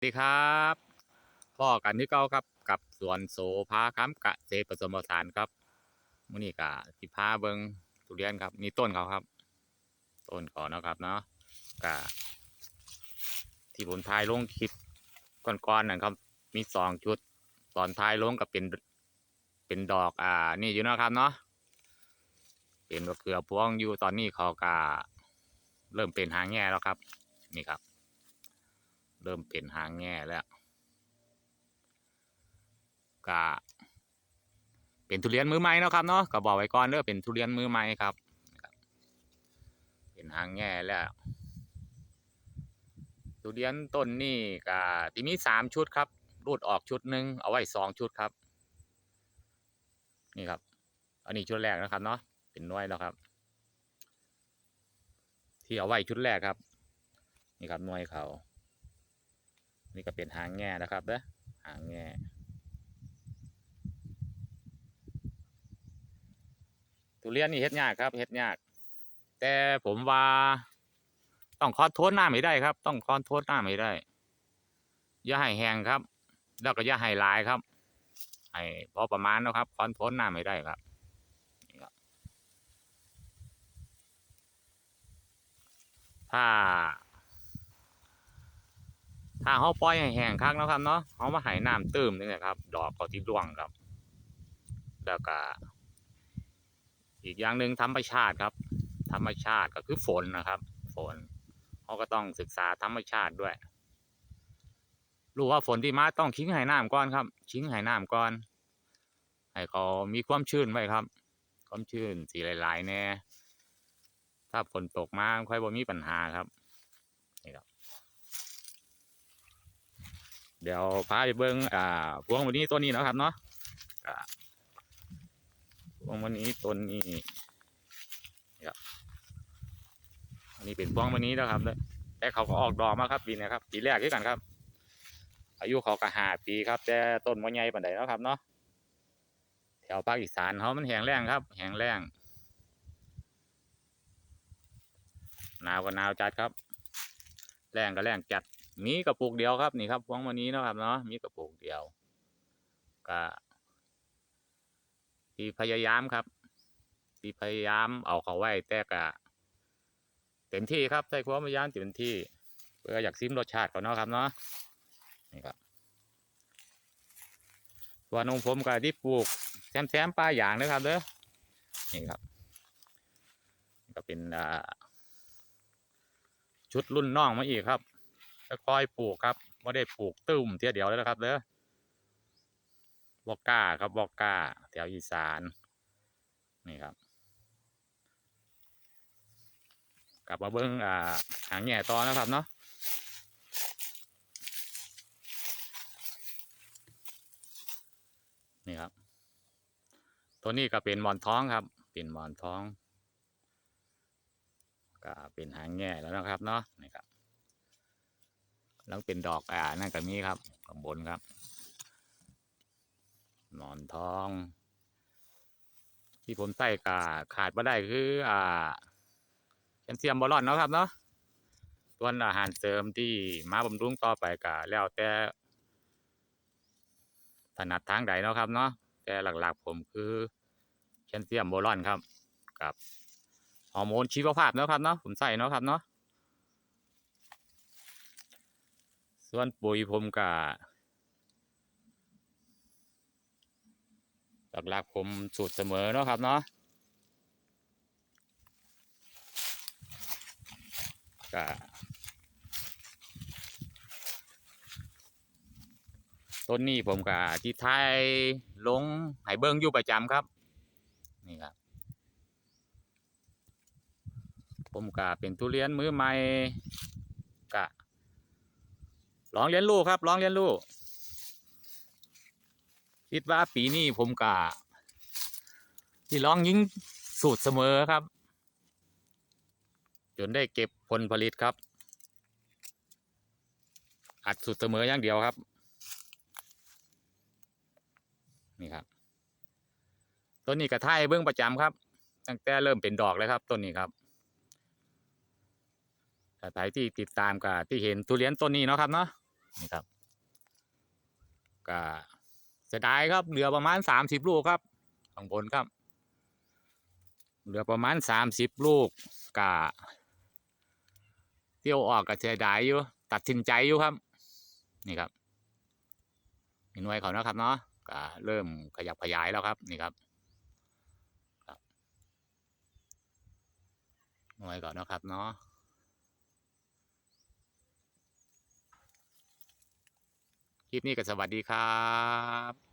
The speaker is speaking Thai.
สวัสดีครับพ่อกันที่เก้าครับกับสวนโสภาค้ำกะเษตรผสมผสานครับมื้อนี้กะสิพาเบิงทุเรียนครับ นี่ต้นเขาครับ ต้นก่อนนะครับเนาะกะที่ผมถ่ายลงคลิปก่อนๆนั่นครับ มีสองชุดตอนท้ายลงก็เป็นเป็นดอกอ่า นี่อยู่นะครับเนาะเป็นมะเขือพวงอยู่ตอนนี้เขากะเริ่มเป็นหางแง่แล้วครับ นี่ครับ เริ่มเป็นหางแง่แล้วกะเป็นทุเรียนมือใหม่เนาะครับเนาะก็บอกไว้ก่อนเด้อเป็นทุเรียนมือใหม่ครับ เป็นหางแง่แล้วทุเรียนต้นนี่กะที่มีสามชุดครับรูดออกชุดหนึ่งเอาไว้สองชุดครับ นี่ครับ อันนี้ชุดแรกนะครับเนาะเป็นน้อยแล้วครับ ที่เอาไว้ชุดแรกครับ นี่ครับน่วยเขา นี่ก็เป็นหางแง่นะครับเด้อหางแง่ทุเรียนนี่เฮ็ดยากครับเฮ็ดยาก แต่ผมว่าต้องคอนโทรลน้ำให้ได้ครับ ต้องคอนโทรลน้ำให้ได้อย่าให้แห้งครับ แล้วก็อย่าให้หลายครับให้พอประมาณนะครับคอนโทรลน้ำให้ได้ครับนี่ครับถ้า ถ้าเขาปล่อยให้แห้งคักนะครับเนาะเขามาให้น้ำตื้มนี่แหละครับ ดอกก็ที่ร่วงครับ แล้วก็อีกอย่างหนึ่งธรรมชาติครับ ธรรมชาติก็คือฝนนะครับ ฝนเขาก็ต้องศึกษาธรรมชาติด้วย รู้ว่าฝนที่มาต้องทิ้งให้น้ำก่อนครับทิ้งให้น้ำก่อนให้เขามีความชื้นไว้ครับ ความชื้นสีหลายๆแน่ถ้าฝนตกมาค่อยบ่มีปัญหาครับนี่ครับ เดี๋ยวพาไปเบิ้งอ่าพวงวันนี้ต้นนี้นะครับเนาะพวงวันนี้ต้นนี้นี่ครับอันนี้เป็นพวงวันนี้แล้วครับแต่เขาก็ออกดอกมาครับปีนี้ครับปีแรกด้วยกันครับ อายุเขาก็หาปีครับ แต่ต้นมันใหญ่ปานใดแล้วครับเนาะแถวภาคอีสานเขามันแห้งแล้งครับแห้งแล้งหนาวก็หนาวจัดครับแรงก็แรงจัด มีกระปุกเดียวครับนี่ครับพวงวันนี้เนาะครับเนาะมีกระปุกเดียวก็ที่พยายามครับที่พยายามเอาเขาไว้แต่ก็เต็มที่ครับใส่ความพยายามเต็มที่เพื่ออยากซิมรสชาติเขาเนาะครับเนาะนี่ครับส่วนของผมก็ที่ปลูกแซมแซมปลาอย่างนะครับเด้อนี่ครับ ก็เป็นชุดรุ่นน้องมาอีกครับ ค่อยปลูกครับไม่ได้ปลูกตึมเทียเดียวแล้วนะครับเด้อบอกก้าครับบอกก้าแถวอีสานนี่ครับกลับมาเบิ้งอ่าหางแง่ต่อนะครับเนาะนี่ครับ ตัวนี้ก็เป็นหมอนท้องครับ เป็นหมอนท้อง ก็เป็นหางแง่แล้วนะครับเนาะนี่ครับ แล้วเป็นดอกอ่านั่นก็มีครับข้างบนครับหนอนทอง ที่ผมใส่กาขาดม่ได้คือ อ่าแคลเซียมบอลอนเนาะครับเนาะส่วนอาหารเสริมที่มาบำรุงต่อไปกาแล้วแต่ถนัดทางใดเนาะครับเนาะแต่หลักๆผมคือแคลเซียมโบรอนครับ กับฮอร์โมนชีวภาพเนาะครับเนาะผมใส่เนาะครับเนาะ ส่วนปุ๋ยผมก็หลักๆผมสูตรเสมอเนาะครับเนาะก็ต้นนี้ผมก็ที่ไทยลงให้เบิ้งอยู่ประจำครับ นี่ครับ ผมก็เป็นทุเรียนมือใหม่ก็ ลองเรียนรู้ครับลองเรียนรู้คิดว่าปีนี้ผมกะที่ลองยิงสูตรเสมอครับ จนได้เก็บผลผลิตครับ อัดสูตรเสมออย่างเดียวครับ นี่ครับต้นนี้กระท่ายเบื้องประจำครับ ตั้งแต่เริ่มเป็นดอกเลยครับต้นนี้ครับถ้าใครที่ติดตามกับที่เห็นทุเรียนต้นนี้เนาะครับเนาะ นี่ครับก็เสียดายครับ เหลือประมาณสามสิบลูกครับข้างบนครับ เหลือประมาณสามสิบลูกกะเที่ยวออกก็เสียดายอยู่ ตัดสินใจอยู่ครับ นี่ครับเห็นไว้เขานะครับเนาะก็เริ่มขยับขยายแล้วครับนี่ครับครับไว้ก่อนนะครับเนาะ คลิปนี้ก็สวัสดีครับ